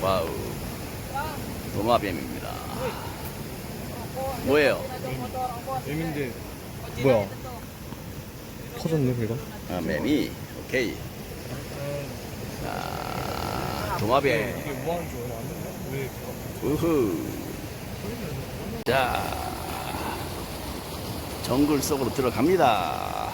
와우. 도마뱀입니다. 뭐예요? 뱀인데 뭐야? 터졌네 배가? 아, 뱀이. 오케이. 자, 도마뱀. 왜 우후. 자, 정글 속으로 들어갑니다.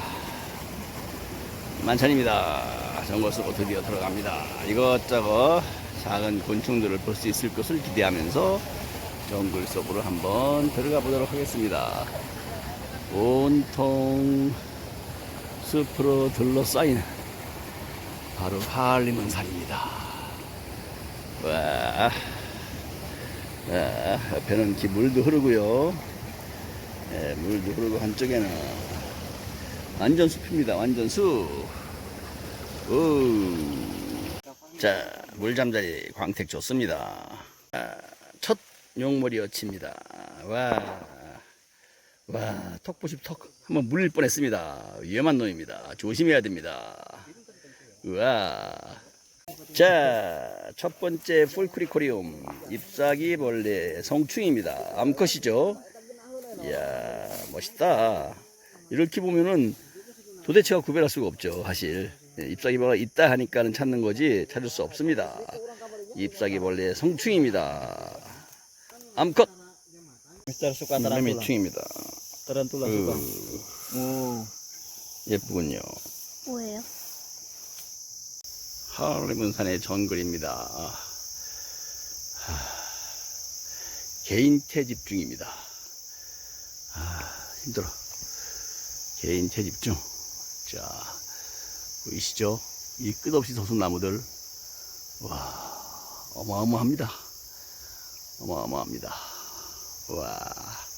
만찬입니다. 정글 속으로 드디어 들어갑니다. 이것저것 작은 곤충들을 볼 수 있을 것을 기대하면서 정글 속으로 한번 들어가 보도록 하겠습니다. 온통 숲으로 둘러싸인 바로 하알리문 산입니다. 와. 자, 옆에는 기 물도 흐르고요. 예, 물도 흐르고 한쪽에는 완전 숲입니다. 완전 숲. 오. 자, 물잠자리 광택 좋습니다. 아, 첫 용머리 어치입니다. 와. 와, 턱보십 턱. 한번 물릴 뻔 했습니다. 위험한 놈입니다. 조심해야 됩니다. 우와. 자, 첫 번째 풀크리코리움 잎사귀 벌레 성충입니다. 암컷이죠. 이야, 멋있다. 이렇게 보면은 도대체가 구별할 수가 없죠, 사실. 예, 잎사귀 벌레가 있다 하니까는 찾는 거지 찾을 수 없습니다. 잎사귀 벌레 성충입니다. 암컷 tarantula 으, 오 예쁘군요. 뭐예요? 하르문산의 정글입니다. 하, 개인 퇴집 중입니다. 아, 힘들어. 개인 퇴집 중. 자, 보이시죠? 이 끝없이 솟은 나무들. 와, 어마어마합니다. 어마어마합니다. 와.